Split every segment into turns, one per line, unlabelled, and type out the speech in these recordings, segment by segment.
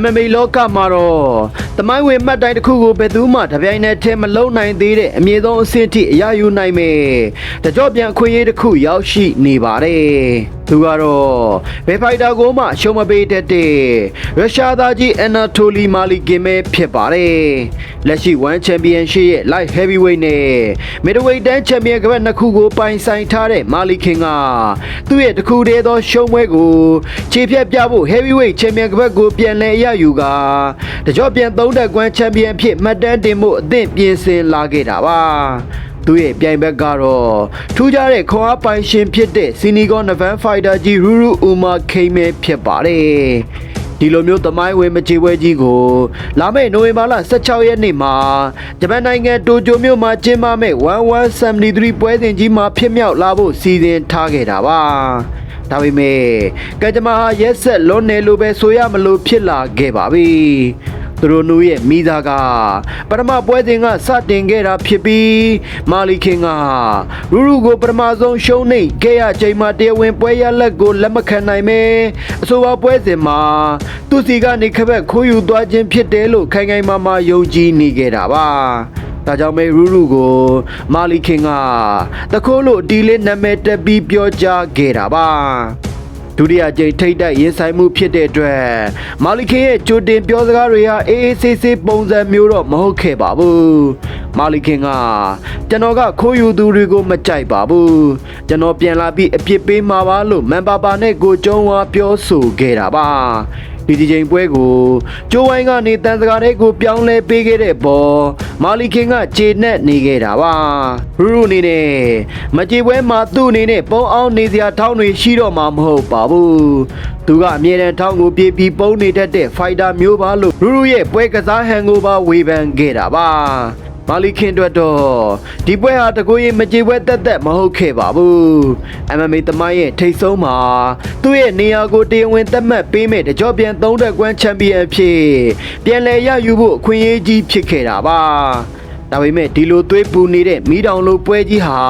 MMA လောကမှာတော့တမိုင်းဝင်မှတ်တိုင်တစ်ခုကိုဘယ်သူမှတပြိုင်နက်တည်းမလုံနိုင်သေးတဲ့အမြင့်ဆုံးအဆင့်ထိအရယူနိုင်မယ်တကြော့ပြန်အခွင့်အရေးတစ်ခုရောက်ရှိနေပါတယ် သူကတော့ဘယ်ဖိုက်တာကိုမှရှုံးမပေးတတ်တဲ့ရုရှားသားကြီးအန်နာတိုလီမာလီကင်ပဲဖြစ်ပါတယ်လက်ရှိ1 Championship ရဲ့ Light Heavyweight နဲ့ Middleweight တန်း Champion ကပတ်နှစ်ခုကိုပိုင်ဆိုင်ထားတဲ့မာလီခင်ကသူ့ရဲ့တစ်ခုတည်းသောရှုံးပွဲကိုခြေဖြတ်ပြဖို့ Heavyweight Champion ကပတ်ကိုပြန်လည်ရယူကတကြော့ပြန်သုံးတက်ကွမ်း Champion အဖြစ်မှတ်တမ်းတင်ဖို့အသင့်ပြင်ဆင်လာခဲ့တာပါ သူရဲ့ပြိုင်ဘက်ကတော့ထူးခြားတဲ့ခွန်အားပိုင်ရှင်ဖြစ်တဲ့စီနီဂွန်နဗန်ဖိုက်တာကြီးရူရူအူမာခိမဲဖြစ်ပါတယ်ဒီလိုမျိုးသမိုင်းဝင်မချေပွဲကြီးကိုလာမယ့်နိုဝင်ဘာလ16ရက်နေ့မှာဂျပန်နိုင်ငံတိုကျိုမြို့မှာကျင်းပမယ့်1173ပွဲစဉ်ကြီးမှာဖြစ်မြောက်လာဖို့စီစဉ်ထားခဲ့တာပါဒါပေမဲ့ကကြမ္မာဟာရက်ဆက်လွန်နေလို့ပဲဆိုရမလို့ဖြစ်လာခဲ့ပါပြီ သူတို့နူရဲ့မိသားကပထမပွဲစဉ်ကစတင်ခဲ့တာဖြစ်ပြီးမာလီခင်ကရူရူကိုပထမဆုံးရှုံးနေခဲ့ရချိန်မှာတရားဝင်ပွဲရလက်ကိုလက်မခံနိုင်ပဲအဆိုပါပွဲစဉ်မှာသူစီကနေခက်ဘက်ခိုးယူသွားခြင်းဖြစ်တယ်လို့ခိုင်ခိုင်မာမာယုံကြည်နေခဲ့တာပါဒါကြောင့်မဲရူရူကိုမာလီခင်ကတခိုးလို့ဒီလေးနာမည်တက်ပြီးပြောကြားခဲ့တာပါ ဒုတိယကြိမ်ထိတ်တိုက်ရင်ဆိုင်မှုဖြစ်တဲ့အတွက်မာလီခင်ရဲ့ကြိုတင်ပြောစကားတွေဟာအေးအေးဆေးဆေးပုံစံမျိုးတော့မဟုတ်ခဲ့ပါဘူးမာလီခင်ကကျွန်တော်ကခိုးယူသူတွေကိုမကြိုက်ပါဘူးကျွန်တော်ပြန်လာပြီးအပြစ်ပေးမှာပါလို့မန်ပါပါနဲ့ကိုကျုံးဝါပြောဆိုခဲ့တာပါ ဒီဒီချိန်ပွဲကိုကျိုးဝိုင်းကနေတန်စကားတွေကိုပြောင်းလဲပေးခဲ့တဲ့ပေါ်မာလီခင်ကခြေနဲ့နေခဲ့တာပါရူရူအနေနဲ့မကြေပွဲမှာသူ့အနေနဲ့ပုံအောင်နေစရာထောင်းတွေရှိတော့မှာမဟုတ်ပါဘူးသူကအမြဲတမ်းထောင်းကိုပြေးပြီးပုံနေတတ်တဲ့ဖိုက်တာမျိုးပါလို့ရူရူရဲ့ပွဲကစားဟန်ကိုပါဝေဖန်ခဲ့တာပါ မာလီခင်အတွက်တော့ဒီပွဲဟာတကူရင်မကြေပွဲတက်တက်မဟုတ်ခဲ့ပါဘူး MMA သမိုင်းရဲ့ထိတ်ဆုံးမှာသူ့ရဲ့နေရာကိုတရားဝင်သတ်မှတ်ပေးမဲ့တကြော့ပြန်သုံးတက်ကွမ်းချန်ပီယံအဖြစ်ပြန်လည်ရယူဖို့အခွင့်အရေးကြီးဖြစ်ခဲ့တာပါဒါပေမဲ့ဒီလိုသွေးပူနေတဲ့မိတောင်လိုပွဲကြီးဟာ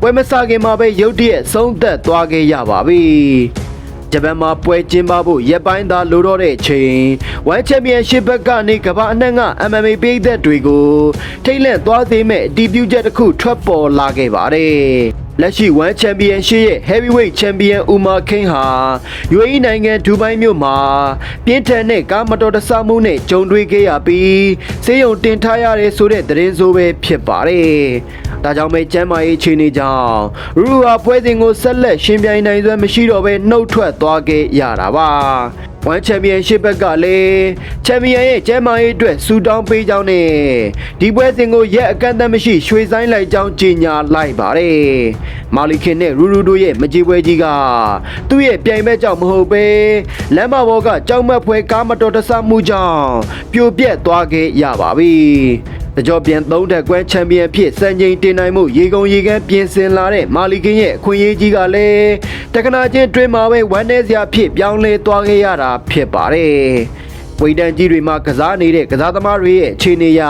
ပွဲမစခင်မှာပဲရုတ်တရက်ဆုံးသက်သွားခဲ့ရပါပြီ ဂျပန်မှာပွဲကျင်းပဖို့ရက်ပိုင်းသာလိုတော့တဲ့ချိန်ဝမ်ချန်ပီယံရှစ်ဘက်ကနေကမ္ဘာအနှံ့က MMA ပိသက်တွေကိုထိတ်လန့်သွားစေမဲ့အတီးပြုချက်တစ်ခုထွက်ပေါ်လာခဲ့ပါတယ်လက်ရှိ1 Championship ရဲ့ Heavyweight Champion Umar King ဟာ UAE နိုင်ငံဒူဘိုင်းမြို့မှာပြင်းထန်တဲ့ကားမတော်တဆမှုနဲ့ကြုံတွေ့ခဲ့ရပြီးဆေးရုံတင်ထားရတဲ့ဆိုတဲ့သတင်းဆိုးပဲဖြစ်ပါတယ်။ ဒါကြောင့်ပဲကျမ်းမာရေးအခြေအနေကြောင့်ရူဟာပွဲစဉ်ကိုဆက်လက်ရှင်ပြိုင်နိုင်စွမ်းမရှိတော့ဘဲနှုတ်ထွက်သွားခဲ့ရတာပါ။ One Championship ဘက်ကလည်းချန်ပီယံရဲ့ကျမ်းမာရေးအတွက်ဆူတောင်းပေးကြောင်းနဲ့ဒီပွဲစဉ်ကိုရက်အကန့်အသတ်မရှိရွှေဆိုင်လိုက်ကြောင်းကြေညာလိုက်ပါတယ်။မာလီခင်နဲ့ရူရူတို့ရဲ့မကြေပွဲကြီးကသူ့ရဲ့ပြိုင်ဘက်ကြောင့်မဟုတ်ပဲလမ်းမပေါ်ကကြောက်မက်ဖွယ်ကားမတော်တဆမှုကြောင့်ပြိုပြက်သွားခဲ့ရပါပြီ။တကြောပြန်သုံးတက်ကွမ်းချန်ပီယံဖြစ်စံချိန်တင်နိုင်မှုရေကုန်ရေကန်းပြင်ဆင်လာတဲ့မာလီကင်းရဲ့အခွင့်အရေးကြီးကလည်းတက္ကနာချင်းတွင်မှာပဲဝမ်းနည်းစရာဖြစ်ပြောင်းလဲသွားခဲ့ရတာဖြစ်ပါတယ်။ဝိတန်ကြီးတွေမှာကစားနေတဲ့ကစားသမားတွေရဲ့အခြေအနေအရ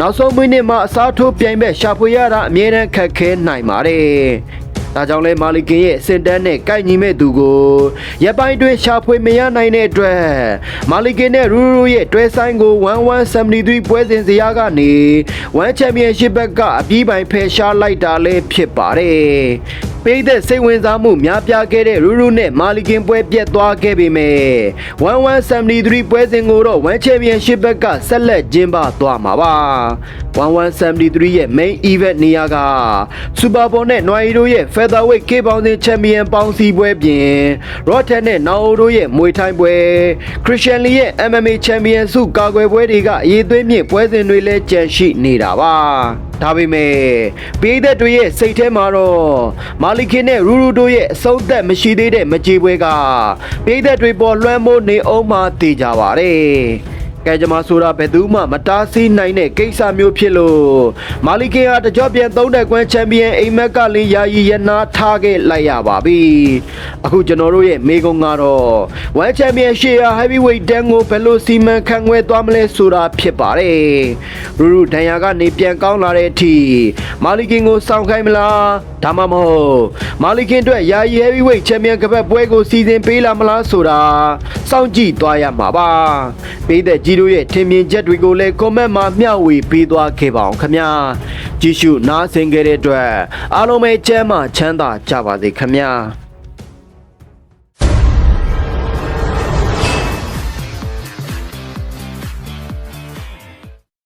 နောက်ဆုံးမိနစ်မှာအစားထိုးပြိုင်ဘက်ရှာဖွေရတာအမြဲတမ်းခက်ခဲနိုင်ပါတယ်။ဒါကြောင့်လဲမာလီကင်ရဲ့စင်တန်းနဲ့ကိုက်ညီမဲ့သူကိုရပ်ပိုင်းတွင်ရှာဖွေမရနိုင်တဲ့အတွက်မာလီကင်နဲ့ရူရူရဲ့တွဲဆိုင်ကို1173ပွဲစဉ်စရာကနေ1ချန်ပီယံရှစ်ဘက်ကအပြီးပိုင်ဖယ်ရှားလိုက်တာလည်းဖြစ်ပါတယ်။ ပိတ်သက်စိတ်ဝင်စားမှုများပြားခဲ့တဲ့ရူရူနဲ့မာလီကင်ပွဲပြတ်သွားခဲ့ပေမဲ့1173ပွဲစဉ်ကိုတော့1ချန်ပီယံရှစ်ဘက်ကဆက်လက်ကျင်းပသွားမှာပါ1173ရဲ့ main event နေရာက Super Bowl နဲ့ Noiro ရဲ့ Featherweight K ပေါင်းစဉ် Champion ပေါင်းစည်းပွဲပြင် Rotten နဲ့ Naoto ရဲ့မွေထိုင်းပွဲ Christian Lee ရဲ့ MMA Champion စုကာကွယ်ပွဲတွေကအရေးသွေးမြင့်ပွဲစဉ်တွေလည်းကြန့်ရှိနေတာပါ ဒါပေမဲ့ပြည်သက်တွေရဲ့စိတ်ထဲမှာတော့မာလီခင်နဲ့ရူရူတို့ရဲ့အဆုံးသက်မရှိသေးတဲ့မကြေပွဲကပြည်သက်တွေပေါ်လွှမ်းမိုးနေအောင်မှတည်ကြပါတယ် ကဲကြမ္မာဆိုတာဘယ်သူမှမတားဆီးနိုင်တဲ့ကိစ္စမျိုးဖြစ်လို့မာလီကင်ဟာတကြော့ပြန်သုံးတဲ့ကွမ်းချန်ပီယံအိမ်မက်ကလေးယာယီရနာထားခဲ့လိုက်ရပါပြီအခုကျွန်တော်တို့ရဲ့မေကုံကတော့ဝမ်ချန်ပီယံရှေ့ယာ heavyweight တန်းကိုဘယ်လိုစီမံခန့်ခွဲသွားမလဲဆိုတာဖြစ်ပါတယ်ရူရူဒန်ယာကနေပြန်ကောင်းလာတဲ့အထိမာလီကင်ကိုစောင့်ခိုင်းမလား ဒါမှမဟုတ်မာလီကင်အတွက်ယာယီ heavyweight ချန်ပီယံကပတ်ပွဲကိုစီစဉ်ပေးလာမလားဆိုတာစောင့်ကြည့်သွားရမှာပါပေးတဲ့ကြီးတို့ရဲ့ထင်မြင်ချက်တွေကိုလည်း comment မှာမျှဝေပေးသွားခဲ့ပါအောင်ခင်ဗျာကြည့်ရှုနားဆင်ကြတဲ့အတွက်အားလုံးပဲကျမ်းမာချမ်းသာကြပါစေခင်ဗျာ